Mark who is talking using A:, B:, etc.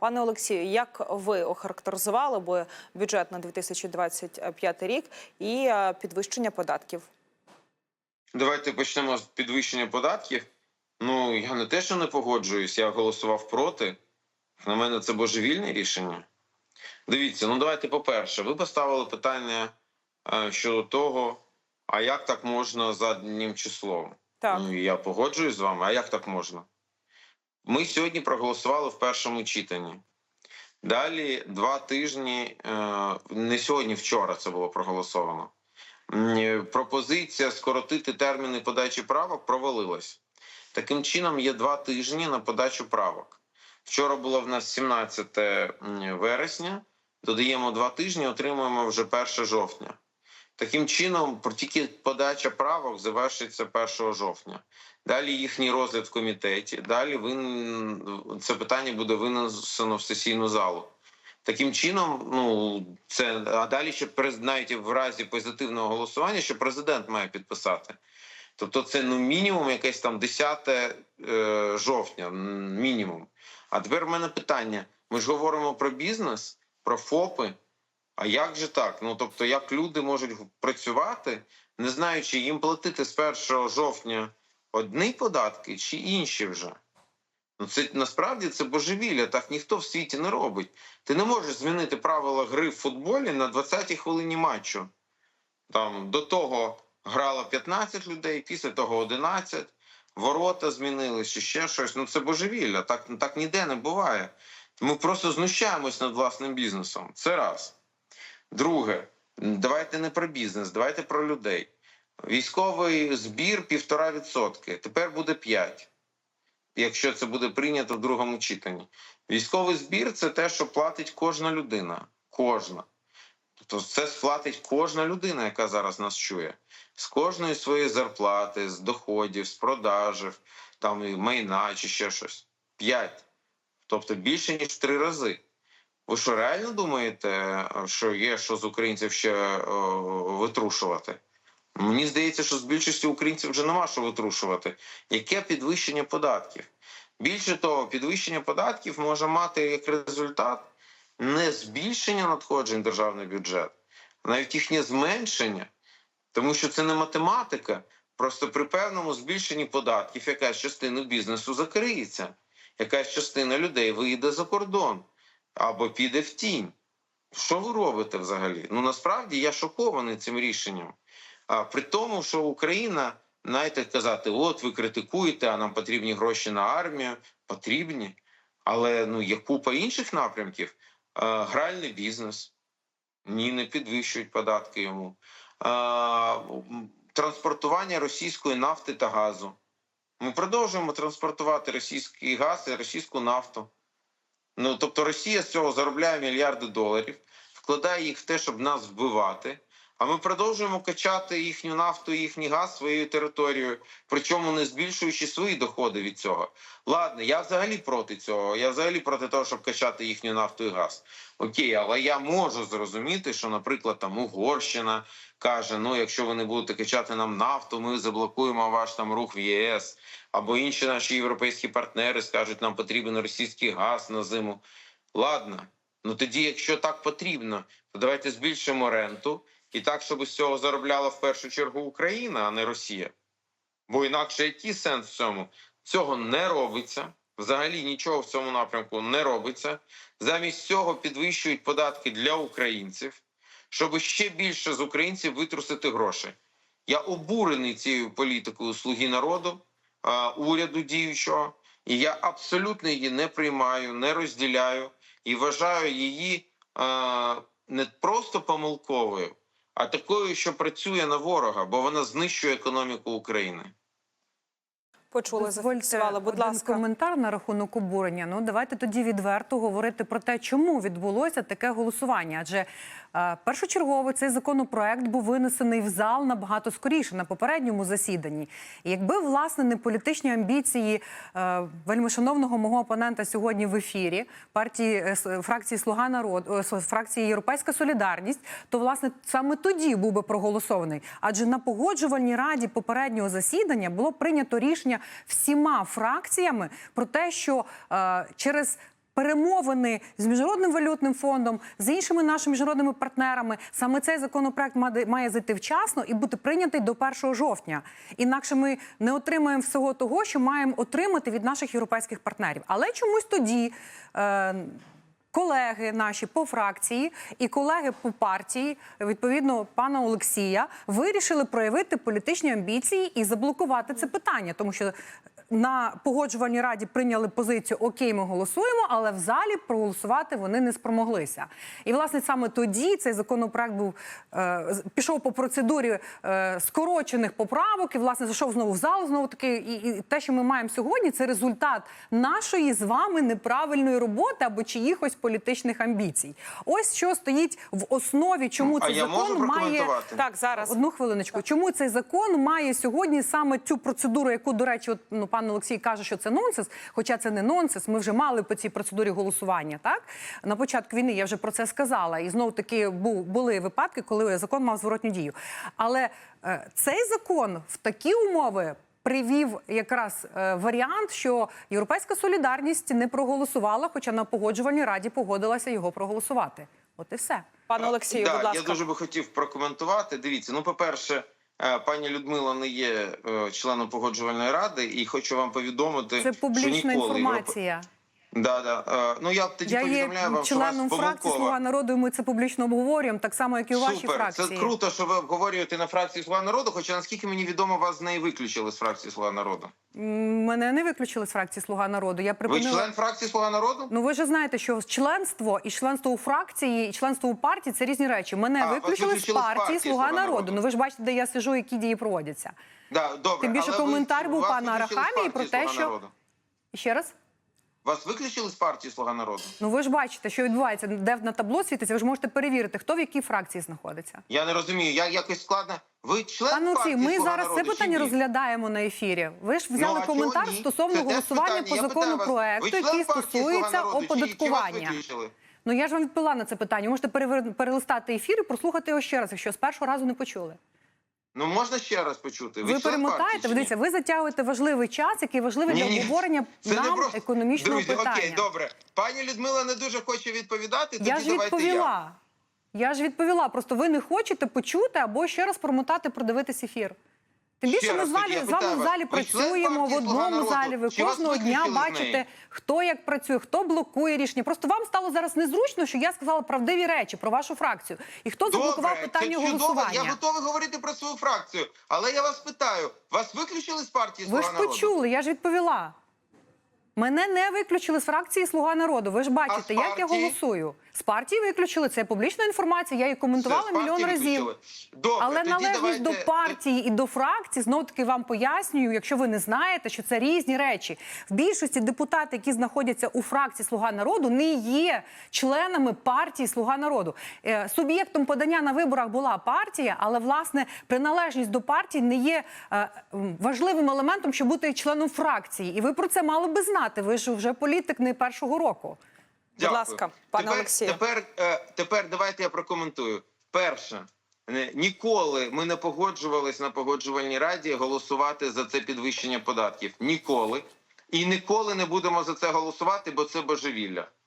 A: Пане Олексію, як ви охарактеризували би бюджет на 2025 рік і е, підвищення податків?
B: Давайте почнемо з підвищення податків. Ну, я не те, що не погоджуюсь, я голосував проти. На мене це божевільне рішення. Дивіться, ну давайте по-перше, ви поставили питання е, щодо того, а як так можна заднім числом?
A: Так,
B: Ну, я погоджуюсь з вами, а як так можна? Ми сьогодні проголосували в першому читанні. Далі два тижні, е, не сьогодні, вчора це було проголосовано. Е, Пропозиція скоротити терміни подачі правок провалилась. Таким чином, є два тижні на подачу правок. Вчора було в нас 17 вересня, додаємо два тижні, отримуємо вже 1 жовтня. Таким чином, тільки подача правок завершиться 1 жовтня. Далі їхній розгляд в комітеті. Далі вин... це питання буде винесено в сесійну залу. Таким чином, ну це а далі ще навіть в разі позитивного голосування, що президент має підписати. Тобто, це ну мінімум якесь там 10 е, жовтня, мінімум. А тепер в мене питання: ми ж говоримо про бізнес, про ФОПи. А як же так? Ну тобто, як люди можуть працювати, не знаючи їм платити з 1 жовтня одні податки чи інші вже? Ну це насправді це божевілля. Так ніхто в світі не робить. Ти не можеш змінити правила гри в футболі на 20-й хвилині матчу. Там до того грало 15 людей, після того 11, ворота змінились чи ще щось. Ну це божевілля. Так, так ніде не буває. Ми просто знущаємось над власним бізнесом. Це раз. Друге, давайте не про бізнес, давайте про людей. Військовий збір півтора відсотки. Тепер буде 5, якщо це буде прийнято в другому читанні. Військовий збір це те, що платить кожна людина. Кожна. Тобто це сплатить кожна людина, яка зараз нас чує. З кожної своєї зарплати, з доходів, з продажів, там і майна чи ще щось. 5. Тобто більше ніж в три рази. Ви що реально думаєте, що є що з українців ще о, витрушувати? Мені здається, що з більшості українців вже нема що витрушувати. Яке підвищення податків? Більше того, підвищення податків може мати як результат не збільшення надходжень державний бюджет, а навіть їхнє зменшення, тому що це не математика. Просто при певному збільшенні податків якась частина бізнесу закриється, якась частина людей виїде за кордон або піде в тінь. Що ви робите взагалі? Ну насправді я шокований цим рішенням. А при тому, що Україна, знаєте, казати, от ви критикуєте, а нам потрібні гроші на армію, потрібні. Але ну є купа інших напрямків. А, гральний бізнес. Ні, не підвищують податки йому. А, транспортування російської нафти та газу. Ми продовжуємо транспортувати російський газ і російську нафту. Ну тобто Росія з цього заробляє мільярди доларів, вкладає їх в те, щоб нас вбивати. А ми продовжуємо качати їхню нафту, і їхній газ своєю територією, причому не збільшуючи свої доходи від цього. Ладно, я взагалі проти цього. Я взагалі проти того, щоб качати їхню нафту і газ. Окей, але я можу зрозуміти, що, наприклад, там Угорщина каже: ну, якщо ви не будете качати нам нафту, ми заблокуємо ваш там рух в ЄС. Або інші наші європейські партнери скажуть, нам потрібен російський газ на зиму. Ладно, ну тоді, якщо так потрібно, то давайте збільшимо ренту і так, щоб з цього заробляла в першу чергу Україна, а не Росія. Бо інакше який сенс в цьому? Цього не робиться. Взагалі нічого в цьому напрямку не робиться. Замість цього підвищують податки для українців, щоб ще більше з українців витрусити гроші. Я обурений цією політикою слуги народу, уряду діючого, і я абсолютно її не приймаю, не розділяю і вважаю її не просто помилковою, а такою, що працює на ворога, бо вона знищує економіку України.
A: Почули,
C: Дозвольте
A: зафіксували. Будь
C: один
A: ласка.
C: коментар на рахунок обурення. Ну давайте тоді відверто говорити про те, чому відбулося таке голосування. Адже е, першочергово цей законопроект був винесений в зал набагато скоріше на попередньому засіданні. І якби власне не політичні амбіції е, вельмишановного мого опонента сьогодні в ефірі партії е, фракції Слуга народу е, фракції Європейська Солідарність, то власне саме тоді був би проголосований. Адже на погоджувальній раді попереднього засідання було прийнято рішення всіма фракціями про те, що е, через перемовини з міжнародним валютним фондом, з іншими нашими міжнародними партнерами. Саме цей законопроект має- зайти вчасно і бути прийнятий до 1 жовтня. Інакше ми не отримаємо всього того, що маємо отримати від наших європейських партнерів. Але чомусь тоді. Е, Колеги наші по фракції і колеги по партії, відповідно пана Олексія, вирішили проявити політичні амбіції і заблокувати це питання, тому що на погоджувальній раді прийняли позицію Окей, ми голосуємо, але в залі проголосувати вони не спромоглися. І власне саме тоді цей законопроект був е, пішов по процедурі е, скорочених поправок і власне зайшов знову в зал. Знову таки, і, і те, що ми маємо сьогодні, це результат нашої з вами неправильної роботи або чиїхось політичних амбіцій. Ось що стоїть в основі, чому
B: А
C: цей
B: я можу
C: закон має?
A: Так, зараз.
C: Одну хвилиночку. Чому цей закон має сьогодні саме цю процедуру, яку, до речі, от, ну, пан Олексій каже, що це нонсенс, хоча це не нонсенс. Ми вже мали по цій процедурі голосування. Так на початку війни я вже про це сказала. І знову таки були випадки, коли закон мав зворотню дію. Але е, цей закон в такі умови. Привів якраз е, варіант, що Європейська солідарність не проголосувала, хоча на погоджувальній раді погодилася його проголосувати. От і все.
A: Пане Олексію,
B: да,
A: будь ласка.
B: Я дуже би хотів прокоментувати. Дивіться, ну, по-перше, е, пані Людмила не є е, членом погоджувальної ради, і хочу вам повідомити,
C: Це
B: що
C: публічна
B: ніколи
C: інформація.
B: Да, да. Е, Ну я тоді
C: Я є
B: повідомляю вам, що
C: членом
B: вас
C: фракції. Слуга народу. і Ми це публічно обговорюємо, так само як і у вашій
B: Супер,
C: фракції.
B: це круто, що ви обговорюєте на фракції Слуга народу. Хоча наскільки мені відомо, вас з неї виключили з фракції Слуга народу.
C: Мене не виключили з фракції Слуга народу. Я
B: Ви член фракції Слуга народу?
C: Ну ви ж знаєте, що членство і членство у фракції, і членство у партії це різні речі. Мене
B: А,
C: виключили з партії Слуга
B: «Слуга
C: народу.
B: народу».
C: Ну ви ж бачите, де я сижу, які дії проводяться.
B: Да, добре.
C: Тим більше
B: але ви-
C: коментар був пана Арахамії про те, що-
B: народу».
C: Ще раз.
B: Вас виключили з партії Слуга народу?
C: Ну ви ж бачите, що відбувається, де на табло світиться. Ви ж можете перевірити, хто в якій фракції знаходиться.
B: Я не розумію. Я якось складно. Ви член
C: Пане Олексій,
B: партії
C: ми
B: «Слуга
C: зараз це
B: народу» чи
C: питання
B: ні?
C: розглядаємо на ефірі. Ви ж
B: Ну,
C: взяли
B: а чого
C: коментар
B: ні?
C: стосовно
B: Це теж
C: голосування
B: питання.
C: по
B: Я питаю вас,
C: законопроекту,
B: ви член
C: який
B: партії «Слуга
C: стосується
B: народу» чи- чи вас
C: оподаткування.
B: виключили?
C: Ну я ж вам відповіла на це питання. Можете перевер- перелистати ефір і прослухати його ще раз, якщо з першого разу не почули.
B: Ну можна ще раз почути.
C: Ви,
B: член
C: перемотаєте, ви дивіться, ви затягуєте важливий час, який важливий для
B: ні, для
C: обговорення
B: Це
C: нам
B: просто-
C: економічного
B: Друзі,
C: питання.
B: окей, добре. Пані Людмила не дуже хоче відповідати. Тоді
C: я ж
B: відповіла.
C: відповіла. Я. ж відповіла. Просто ви не хочете почути або ще раз промотати, продивитись ефір. Тим більше ми з вами, з вами в залі працюємо в одному
B: народу»?
C: залі. Ви кожного дня бачите, хто як працює, хто блокує рішення. Просто вам стало зараз незручно, що я сказала правдиві речі про вашу фракцію. І хто заблокував питання
B: це
C: голосування?
B: Я готовий говорити про свою фракцію. Але я вас питаю: вас виключили з партії
C: Ви ж
B: народу»?
C: почули, я ж відповіла. Мене не виключили з фракції Слуга народу. Ви ж бачите, як я голосую. З партії виключили. Це публічна інформація. Я її коментувала
B: партії
C: мільйон разів.
B: Добре,
C: Але належність
B: давайте-
C: до партії і до фракції знов таки вам пояснюю, якщо ви не знаєте, що це різні речі. В більшості депутати, які знаходяться у фракції Слуга народу, не є членами партії Слуга народу. Е, Суб'єктом подання на виборах була партія, але власне приналежність до партії не є е, важливим елементом, щоб бути членом фракції. І ви про це мали би знати. Ви ж вже політик не першого року.
B: Дякую.
A: ласка, пане
B: тепер,
A: Олексію.
B: Тепер, е, тепер давайте я прокоментую. Перше, е, ніколи ми не погоджувались на погоджувальній раді голосувати за це підвищення податків. Ніколи. І ніколи не будемо за це голосувати, бо це божевілля.